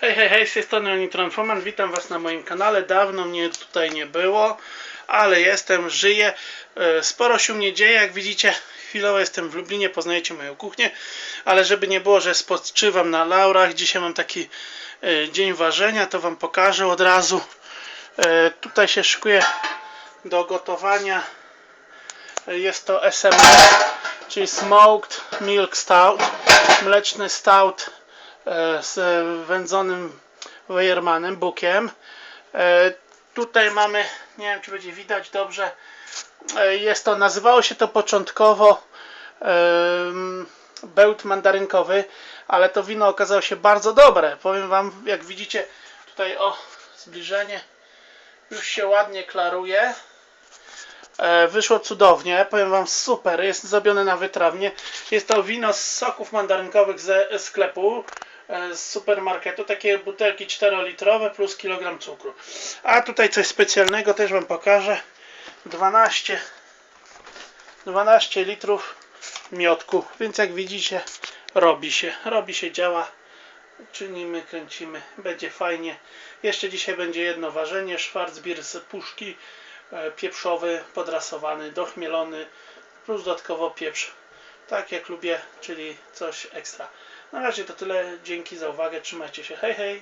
Hej, hej, hej, z tej strony Nitron Foman, witam Was na moim kanale. Dawno mnie tutaj nie było, ale jestem, żyję. E, Sporo się mnie dzieje, jak widzicie. Chwilowo jestem w Lublinie, poznajecie moją kuchnię, ale żeby nie było, że spoczywam na laurach, dzisiaj mam taki e, dzień ważenia, to Wam pokażę od razu. E, Tutaj się szykuję do gotowania. Jest to SMS, czyli Smoked Milk Stout, mleczny stout z wędzonym Wejermanem, bukiem. E, Tutaj mamy, nie wiem czy będzie widać dobrze, e, jest to, nazywało się to początkowo bełt mandarynkowy, ale to wino okazało się bardzo dobre. Powiem Wam, jak widzicie tutaj o zbliżenie już się ładnie klaruje. E, Wyszło cudownie, powiem Wam super, jest zrobione na wytrawnie. Jest to wino z soków mandarynkowych ze sklepu, e, z supermarketu, takie butelki 4-litrowe plus kilogram cukru. A tutaj coś specjalnego też Wam pokażę. 12, 12 litrów miodku, więc jak widzicie robi się, robi się, działa. Czynimy, kręcimy, będzie fajnie. Jeszcze dzisiaj będzie jedno ważenie, Schwarzbier z puszki, e, pieprzowy, podrasowany, dochmielony, plus dodatkowo pieprz. Tak jak lubię, czyli coś ekstra. Na razie to tyle, dzięki za uwagę, trzymajcie się, hej hej!